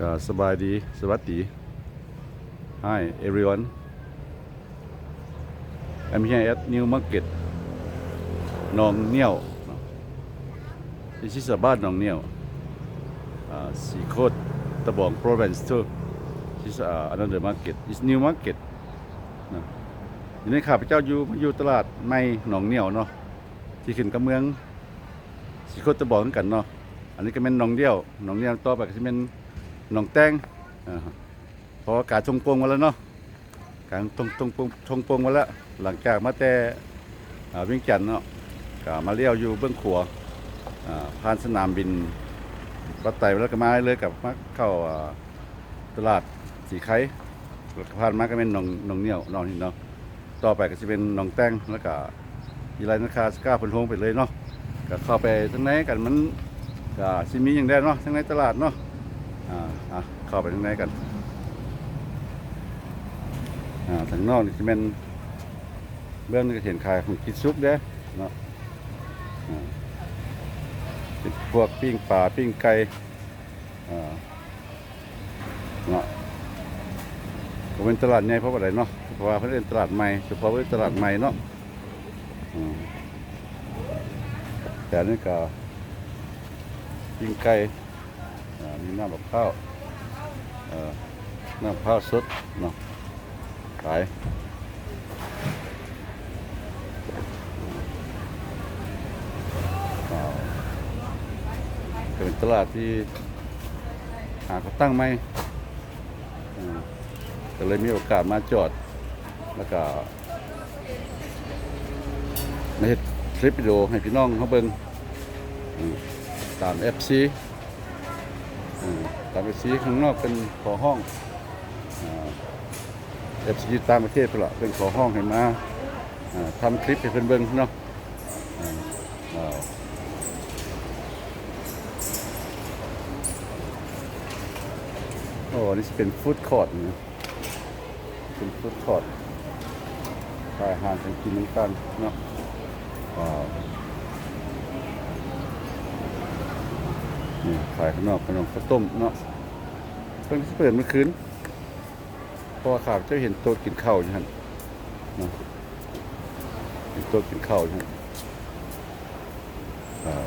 ก็สบายดีสวัสดี Hi everyone I'm here at New Market นองเนียว This is about นองเนียว uh, Seacoast ตะบอง province too This is uh, another market It's New Market นะอยู่ในข้าพเจ้าอยู่อยู่ตลาดในหนองเนียวเนาะที่ขึ้นกับเมืองสีโคตตะบองคือกันเนาะอันนี้ก็เป็นหนองเดียวหนองเนียวต่อไปก็จะเป็น หนองแตงอ่าฮะเพราะว่ากาชงโปงมาแล้วเนาะการทงทงโปงชงโปงมาแล้ว หลังจากมาแต่อ่าวิ่งจันเนาะก็มาเลี้ยวอยู่เบื้องขัวอ่าผ่านสนามบินวัดไต่แล้วก็มาเลยกับมาเข้าตลาดสีไข่แล้วก็ผ่านมาก็เป็นหนองหนองเนียวหนองนี่เนาะต่อไปก็จะเป็นหนองแตงแล้วก็ยีไรนาคาสก้าพันโฮงไปเลยเนาะก็เข้าไปทั้งในกันมันก็ซิมีอย่างได้เนาะทั้งในตลาดเนาะ อ่าอะเข้าไปทั้งในกันอ่าทางนอกนี่จะเป็นเบื้องนี่ก็เห็นขายของกินซุปเด้เนาะอ่าเป็นพวกปิ้งปลาปิ้งไก่อ่าเนาะก็เป็นตลาดใหญ่เพราะว่าอะไรเนาะเพราะว่าเพิ่นเป็นตลาดใหม่เฉพาะเป็นตลาดใหม่เนาะอืมแต่อันนี่ก็ปิ้งไก่ มีน้ำมะพร้าวเอ่อน้ำมะพร้าวสดเนาะขายอ่าก็เป็นตลาดที่หาเขาตั้งใหม่อืมก็เลยมีโอกาสมาจอด แล้วก็มาเฮ็ดคลิปวิดีโอให้พี่น้องเขาเบิ่งอืมตาม FC อืมตาม FC ข้างนอกเป็นขอห้องเอ่า FC ต่างประเทศเปล่าเป็นขอห้องให้มาอ่าทำคลิปให้เพิ่นเบิ่งเนาะอ่าอ้าวโอ้นี่เป็นฟู้ดคอร์ทนะเป็นฟู้ดคอร์ทขายอาหารกินน้ำกันเนาะว้าว ขายข้างนอกขนมข้าวต้มเนาะเพิ่งเปิดเมื่อคืนพราะว่าข่าวเจ้าเห็นโต๊ะกินข้าวอยู่ฮันเนาะเห็นโต๊ะกินข้าวอยู่ฮันว้าว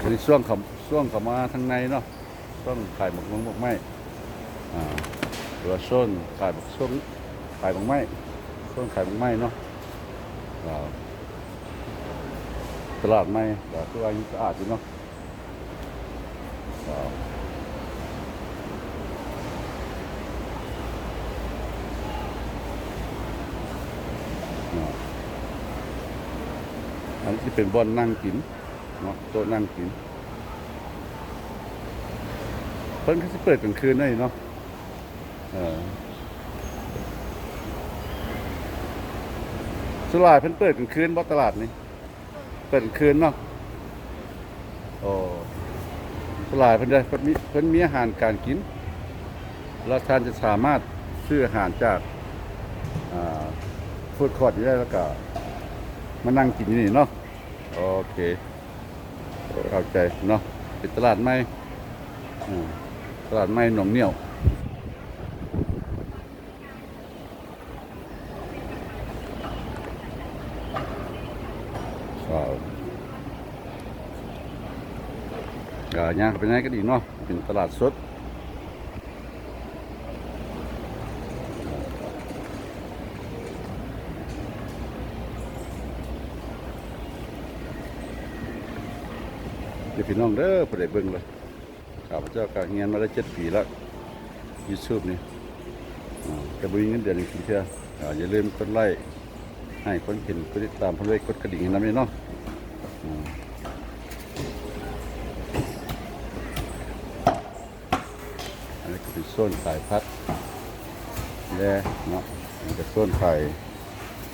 คือช่วงเขาช่วงเขามาทางในเนาะช่วงขายหมกมังหมกไม้อ่าหรือว่าส้นขายบักส้นขายบักไม้ส้นขายบักไม้เนาะอ่า ตลาดไม้ก็คือว่ายังสะอาดอยู่เนาะอันนี้เป็นบ่อนนั่งกินเนาะโต๊ะนั่งกินเพิ่นก็สิเปิดกลางคืนได้เนาะเออสุรายเพิ่นเปิดกลางคืนบ่ตลาดนี่ เปิดกลางคืนเนาะโอ้สุรายเพิ่นได้เพิ่นมีเพิ่นมีอาหารการกินแล้วท่านจะสามารถซื้ออาหารจากอ่าฟูดคอร์ทได้แล้วก็มานั่งกินนี่เนาะโอเคเข้าใจเนาะเป็นตลาดใหม่ตลาดใหม่หนองเหนียว ย่างไปไหนก็ดีเนาะเป็นตลาดสดเดี๋ยวพี่น้องเด้อผู้ใดเบิ่งเลยข้าพเจ้าก็เงียนมาได้เจ็ดปีแล้วยูทูบนี่กระบุยเงินเดือนกินเท่าอ่าอย่าลืมกดไลค์ให้คนเห็นกดติดตามเพื่อเลยกดกระดิ่งให้น้ำนี่เนาะ อืม ก็เป็นโซนขายพัดแย่เนาะอันนี้ก็โซนขาย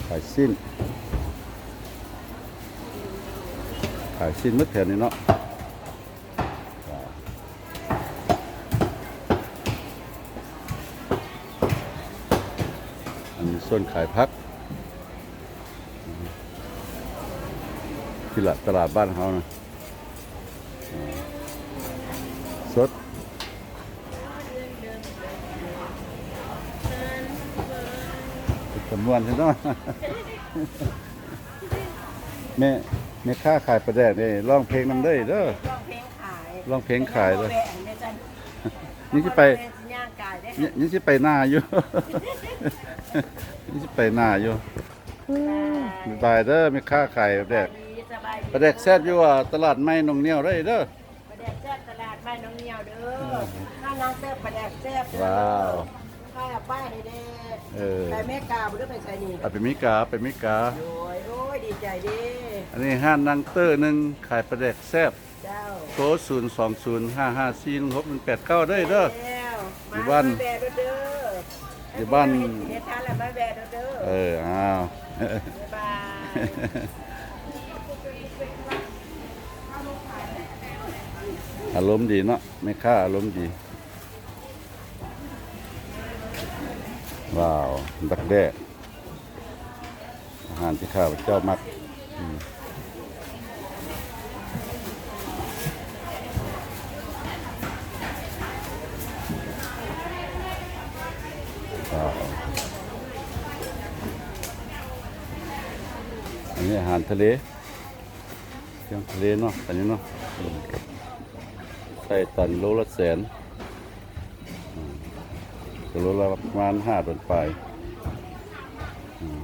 ขายสิ้นขายสิ้นมืดแถวนี้เนาะว้าวอันนี้โซนขายพักที่ละตลาดบ้านเขานะสด จำนวนใช่ไหมแม่แม่ค้าขายปลาแดกนี่ร้องเพลงนำได้เด้อร้องเพลงขายร้องเพลงขายเลยแบะเนี่ยจันนี่สิไปย่างกายได้นี่นี่สิไปหน้าอยู่นี่สิไปหน้าอยู่บ๊ายบายเด้อแม่ค้าขายปลาแดกดีสบายดีปลาแดกแซ่บอยู่ว่าตลาดใหม่หนองเหนียวได้เด้อประแดกแซ่บตลาดบ้านน้องเหนียวเด้อข้าวน้ำแซ่บประแดกแซ่บเด้อว้าวข้าวป้ายให้เด้ เออไปแม่กาบุญไปใส่นี่เอาไปมิกาไปมิกา โอ้ยโอ้ยดีใจเด้อันนี้ห้านนางเตอร์หนึ่งขายปลาแดกแซ่บเจ้าโทรศูนย์สองศูนย์ห้าห้าสี่หกหนึ่งแปดเก้าได้เด้อ แล้วอยู่บ้านมแบะเด้ออยู่บ้าน เฮ็ดทานแล้วมาแบะเด้อเอออ้าว บ๊ายบาย อารมณ์ดีเนาะไม่ค่าอารมณ์ดี ว้าว ดักแด้อาหารที่ข้าพเจ้ามักว้าวอันนี้อาหารทะเลเครื่องทะเลเนาะอันนี้เนาะอืมไส้ตันโลละแสน กิโลละประมาณห้าดอนปลายอืม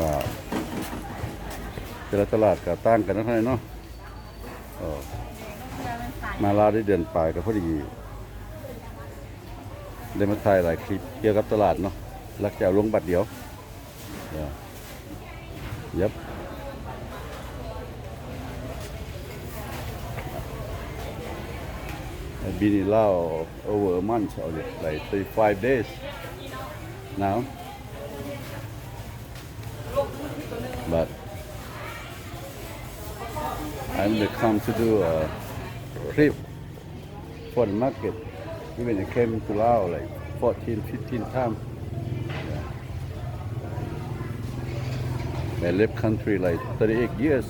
ว้าวแต่ละตลาดก็ต่างกันนะท่านเนาะมาลาได้เดือนปลายก็พอดีได้มาถ่ายหลายคลิปเกี่ยวกับตลาดเนาะรักจะเอาลงบัตรเดียวเยวยับ I've been in Laos over a month already, like 35 days now. But I'm come to do a trip for the market. Even I came to Laos like 14, 15 times. I left country like 38 years.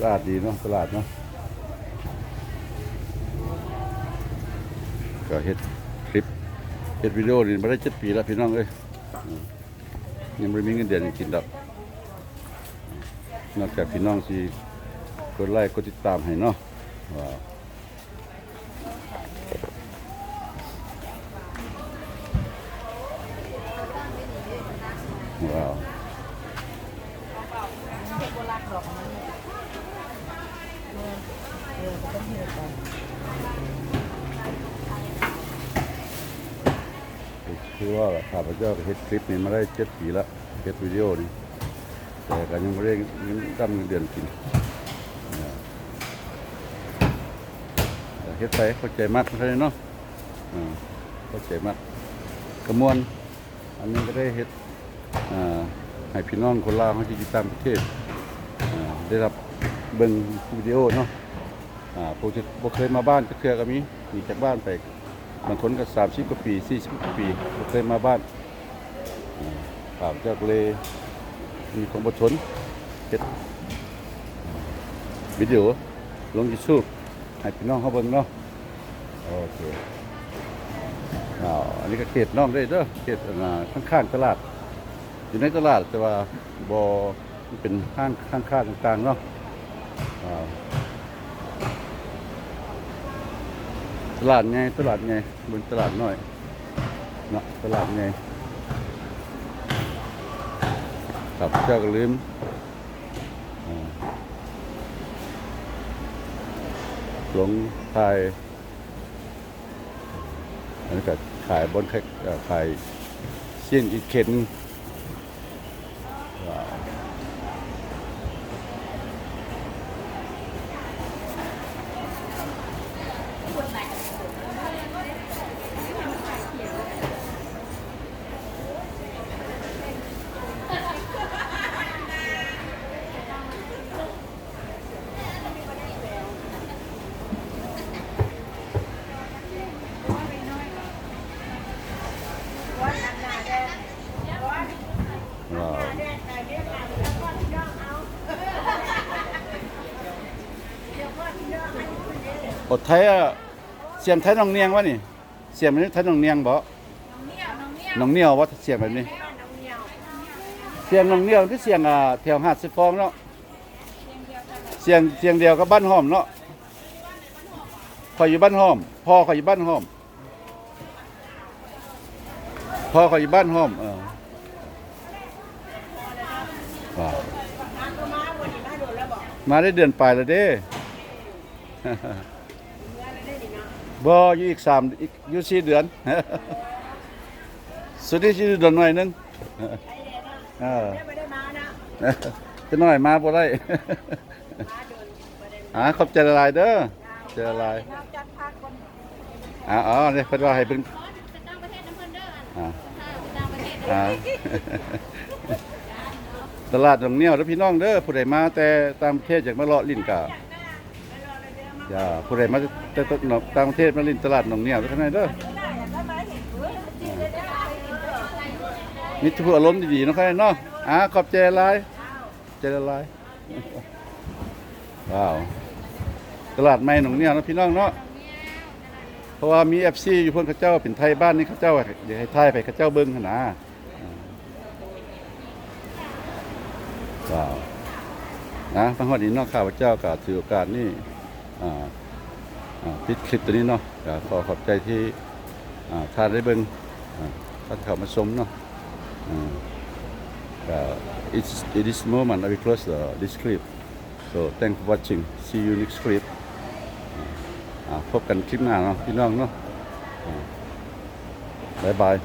สะอาดดีเนาะตลาดเนาะก็เฮ็ดคลิปเฮ็ดวิดีโอนี่มาได้เจ็ดปีแล้วพี่น้องเอ้ยยังไม่มีเงินเดือนกินดอกนอกจากพี่น้องสิกดไลค์กดติดตามให้เนาะว้าว เด็กโบราณบอกมันเออเออมันต้องเฮ็ดไป คือว่าข้าพเจ้าเฮ็ดคลิปนี้มาได้เจ็ดปีล้วเฮ็ดวิดีโอนี่แต่ก็ยังไม่ได้เงินดำเงินเดือนกินเฮ็ดไปเข้าใจมากเลยเนาะเข้าใจมากกระมวลอันนี้ก็ได้เฮ็ดให้พี่น้องคนลาวเขาที่อยู่ตางประเทศได้รับเบิ่งวิดีโอเนาะอ่าผู้ที่บ่เคยมาบ้านจะเคยก็มีหนีจากบ้านไป บางคนก็สามสิบกว่าปีสี่สิบกว่าปีเคยมาบ้านอ่าข้าพเจ้ากเลยมีความอดทนเฮ็ดวิดีโอลงยูทูบให้พี่น้องเขาเบิ่งเนาะโอเคอ้าวอันนี้ก็เขตน้องได้เด้อเขตอ่าข้างตลาด อยู่ในตลาดแต่ว่าบ่มันเป็นห้างข้างๆต่างๆเนาะอ้าว ตลาดไงตลาดไงบนตลาดน้อยเนาะตลาดไงครับเจ้าก็ลืมหลงไทยอันนี้ก็ขายบนเอ่ขายเสี่ยงอีกเข็น อดไทยอะเสียงไทยน้องเนียงวะนี่ เสียงมันไทยน้องเนียงบ่น้องเนียวน้องเนียวน้องเนียวว่าเสียงแบบนี้น้องเนียวเสียงน้องเนียวคือเสียงอ่าแถวหาดสิฟองเนาะ เสียงเดียวกันเสียงเสียงเดียวกับบ้านหอมเนาะข่อยอยู่บ้านหอม พ่อข่อยอยู่บ้านหอม พ่อข่อยอยู่บ้านหอม เออว้าวงานก็มาวันนี้มาโดนแล้วบอกมาได้เดือนปลายแล้วเด้ เมื่อไรได้ดีเนาะ บ่อยู่อีกสามอีกอยู่สี่เดือน สุดที่สี่เดือนหน่อยนึงเออไม่ได้มานะจะหน่อยมาบ่ได้มาโดนประเด็นอ่าขอบใจละลายเด้อเจอลายอ๋อเนี่ยเพิ่นว่าให้เพิ่นตลาดหนองเนี้ยแล้วพี่น้องเด้อผู้ใดมาแต่ตางประเทศอยากมาเลาะลิ้นกะ อย่าผู้ใดมาแต่ต่างประเทศมาลินตลาดหนองเหนียวท่านั้นเด้อมีทุกอารมณ์ดีๆนะครับเนาะอ่าขอบใจลายใจลายว้าวตลาดใหม่หนองเหนียวนะพี่น้องเนาะเพราะว่ามี FC อยู่เพิ่นเขาเจ้าเป็นไทยบ้านนี่เขาเจ้าเดี๋ยวให้ทยไปเขาเจ้าเบิ่งหนนะว้าวนะพังหอดนี้เนอกข้าพเจ้าก็ถือโอกาสนี่ อ่าอ่าพิดคลิปตัวนี้เนาะขอขอบใจที่ท่านได้เบิ่งท่านเข้ามาชมเนาะอ่าก็ it's it is moment I will close the, this clip so thank for watching see you next clip พบกันคลิปหน้าเนาะพี่น้องเนาะบายบาย